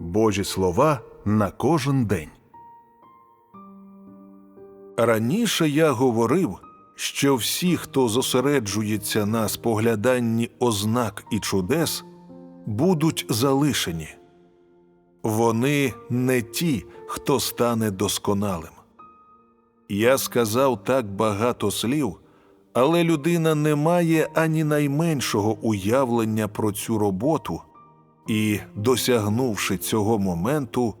Божі слова на кожен день. Раніше я говорив, що всі, хто зосереджується на спогляданні ознак і чудес, будуть залишені. Вони не ті, хто стане досконалим. Я сказав так багато слів, але людина не має ані найменшого уявлення про цю роботу, і, досягнувши цього моменту,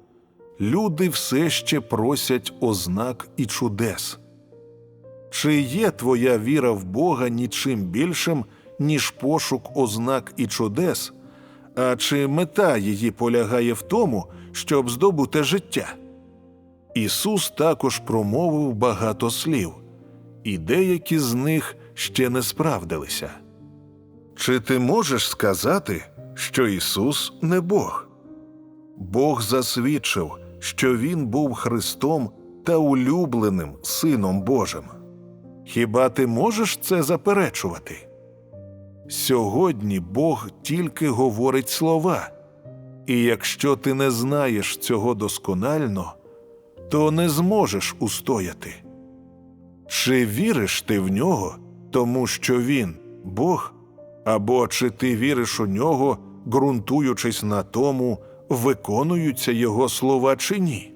люди все ще просять ознак і чудес. Чи є твоя віра в Бога нічим більшим, ніж пошук ознак і чудес? А чи мета її полягає в тому, щоб здобути життя? Ісус також промовив багато слів, і деякі з них ще не справдилися. Чи ти можеш сказати, що Ісус не Бог? Бог засвідчив, що Він був Христом та улюбленим Сином Божим. Хіба ти можеш це заперечувати? Сьогодні Бог тільки говорить слова, і якщо ти не знаєш цього досконально, то не зможеш устояти. Чи віриш ти в нього, тому що він Бог, або чи ти віриш у нього, ґрунтуючись на тому, виконуються його слова чи ні?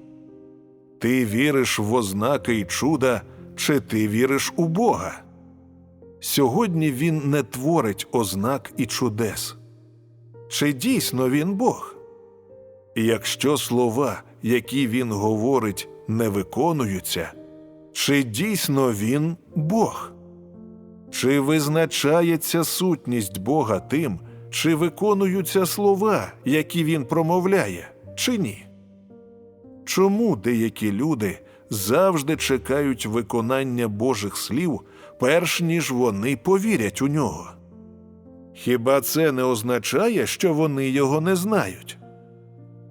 Ти віриш в ознаки і чуда, чи ти віриш у Бога? Сьогодні він не творить ознак і чудес. Чи дійсно він Бог? Якщо слова, які він говорить, не виконуються, чи дійсно він Бог? Чи визначається сутність Бога тим, чи виконуються слова, які він промовляє, чи ні? Чому деякі люди завжди чекають виконання Божих слів, перш ніж вони повірять у нього? Хіба це не означає, що вони його не знають?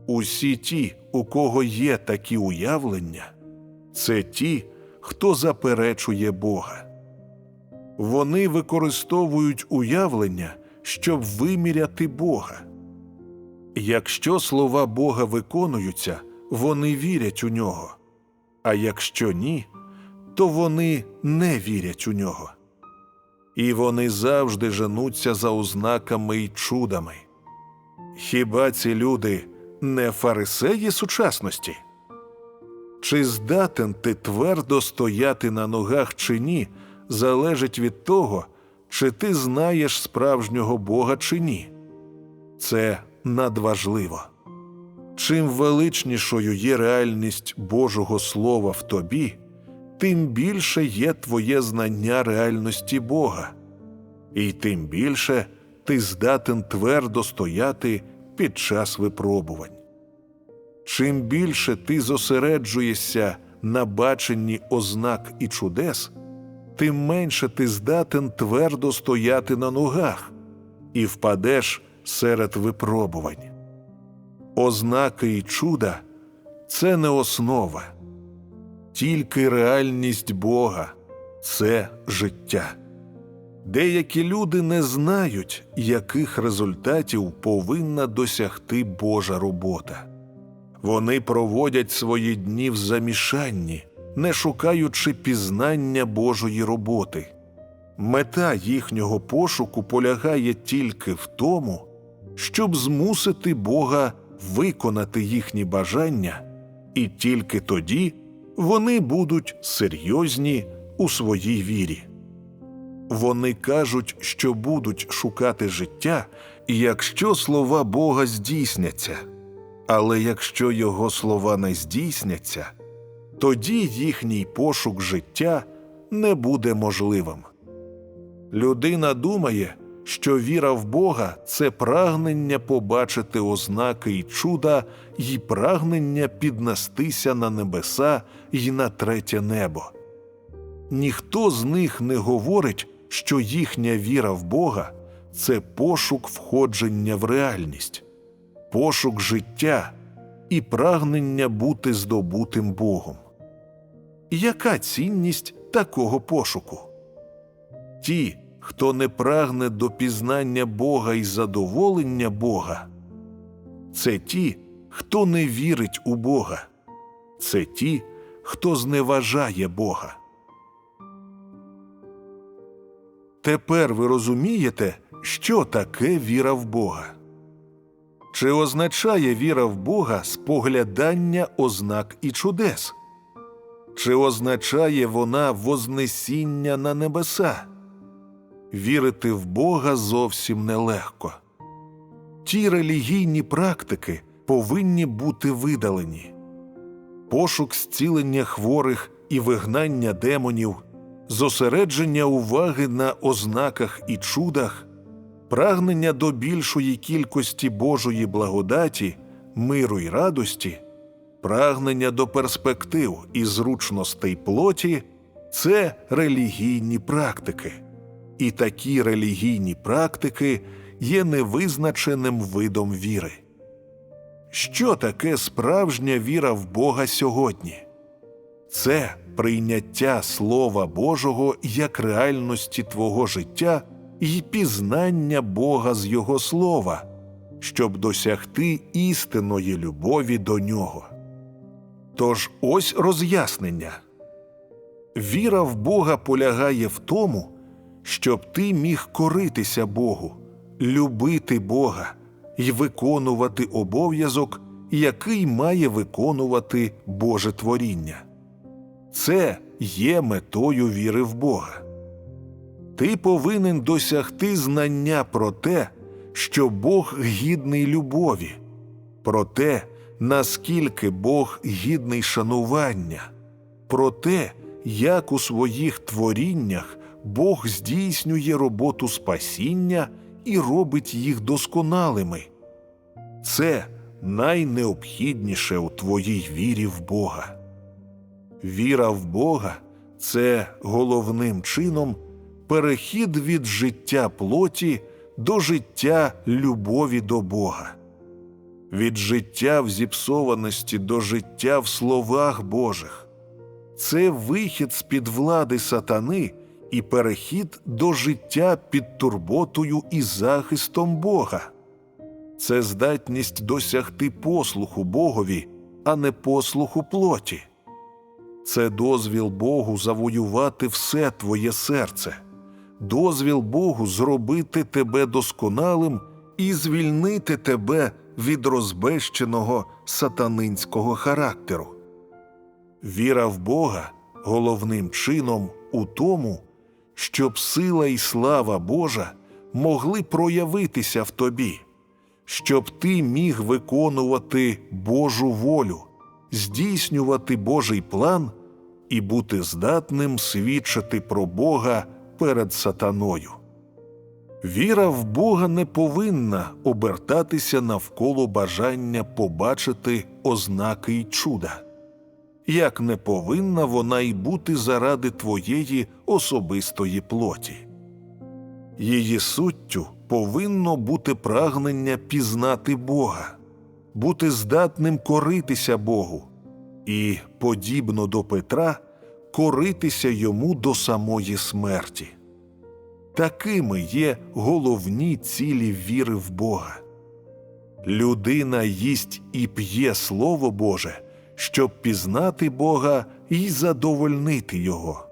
Усі ті, у кого є такі уявлення, це ті, хто заперечує Бога. Вони використовують уявлення, щоб виміряти Бога. Якщо слова Бога виконуються, вони вірять у нього, а якщо ні, то вони не вірять у нього. І вони завжди женуться за ознаками й чудами. Хіба ці люди не фарисеї сучасності? Чи здатен ти твердо стояти на ногах чи ні, залежить від того, чи ти знаєш справжнього Бога чи ні. Це надважливо. Чим величнішою є реальність Божого Слова в тобі, тим більше є твоє знання реальності Бога, і тим більше ти здатен твердо стояти під час випробувань. Чим більше ти зосереджуєшся на баченні ознак і чудес, тим менше ти здатен твердо стояти на ногах і впадеш серед випробувань. Ознаки і чуда це не основа, тільки реальність Бога це життя. Деякі люди не знають, яких результатів повинна досягти Божа робота. Вони проводять свої дні в замішанні, не шукаючи пізнання Божої роботи. Мета їхнього пошуку полягає тільки в тому, щоб змусити Бога виконати їхні бажання, і тільки тоді вони будуть серйозні у своїй вірі. Вони кажуть, що будуть шукати життя, якщо слова Бога здійсняться, але якщо його слова не здійсняться, тоді їхній пошук життя не буде можливим. Людина думає, що віра в Бога це прагнення побачити ознаки й чуда, й прагнення піднестися на небеса й на третє небо. Ніхто з них не говорить, що їхня віра в Бога це пошук входження в реальність, пошук життя і прагнення бути здобутим Богом. Яка цінність такого пошуку? Ті, хто не прагне до пізнання Бога і задоволення Бога, це ті, хто не вірить у Бога. Це ті, хто зневажає Бога. Тепер ви розумієте, що таке віра в Бога. Чи означає віра в Бога споглядання ознак і чудес? Чи означає вона вознесіння на небеса? Вірити в Бога зовсім нелегко. Ті релігійні практики повинні бути видалені. Пошук зцілення хворих і вигнання демонів, зосередження уваги на ознаках і чудах, прагнення до більшої кількості Божої благодаті, миру й радості, прагнення до перспектив і зручностей плоті це релігійні практики. І такі релігійні практики є невизначеним видом віри. Що таке справжня віра в Бога сьогодні? Це прийняття Слова Божого як реальності твого життя і пізнання Бога з Його слова, щоб досягти істинної любові до нього. Тож ось роз'яснення віра в Бога полягає в тому, щоб ти міг коритися Богу, любити Бога і виконувати обов'язок, який має виконувати Боже творіння. Це є метою віри в Бога. Ти повинен досягти знання про те, що Бог гідний любові, про те, наскільки Бог гідний шанування, про те, як у своїх творіннях Бог здійснює роботу спасіння і робить їх досконалими. Це найнеобхідніше у твоїй вірі в Бога. Віра в Бога це головним чином перехід від життя плоті до життя любові до Бога, від життя в зіпсованості до життя в словах Божих. Це вихід з під влади сатани і перехід до життя під турботою і захистом Бога. Це здатність досягти послуху Богові, а не послуху плоті. Це дозвіл Богу завоювати все твоє серце, дозвіл Богу зробити тебе досконалим і звільнити тебе від розбещеного сатанинського характеру. Віра в Бога головним чином у тому, щоб сила і слава Божа могли проявитися в тобі, щоб ти міг виконувати Божу волю, здійснювати Божий план і бути здатним свідчити про Бога перед сатаною. Віра в Бога не повинна обертатися навколо бажання побачити ознаки й чуда як не повинна вона й бути заради твоєї особистої плоті. Її суттю повинно бути прагнення пізнати Бога, бути здатним коритися Богу і, подібно до Петра, коритися йому до самої смерті. Такими є головні цілі віри в Бога. Людина їсть і п'є Слово Боже щоб пізнати Бога і задовольнити Його.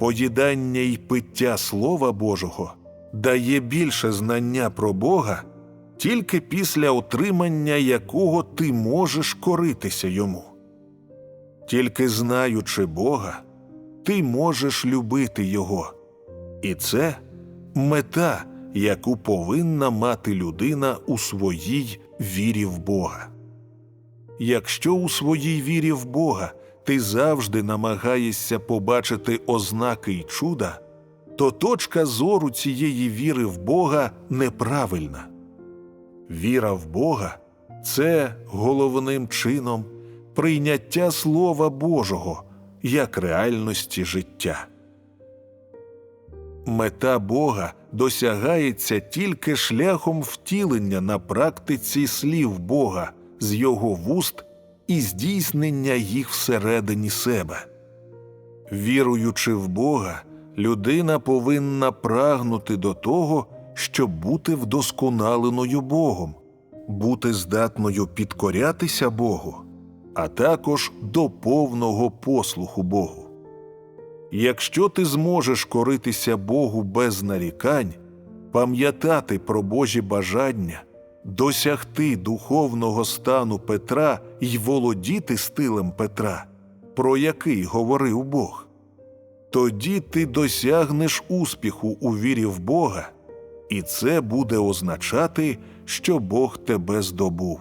Поїдання й пиття Слова Божого дає більше знання про Бога тільки після отримання якого ти можеш коритися йому. Тільки знаючи Бога, ти можеш любити Його, і це мета, яку повинна мати людина у своїй вірі в Бога. Якщо у своїй вірі в Бога ти завжди намагаєшся побачити ознаки й чуда, то точка зору цієї віри в Бога неправильна. Віра в Бога це головним чином прийняття Слова Божого як реальності життя. Мета Бога досягається тільки шляхом втілення на практиці слів Бога з його вуст і здійснення їх всередині себе. Віруючи в Бога, людина повинна прагнути до того, щоб бути вдосконаленою Богом, бути здатною підкорятися Богу, а також до повного послуху Богу. Якщо ти зможеш коритися Богу без нарікань, пам'ятати про Божі бажання, досягти духовного стану Петра й володіти стилем Петра, про який говорив Бог, тоді ти досягнеш успіху у вірі в Бога, і це буде означати, що Бог тебе здобув.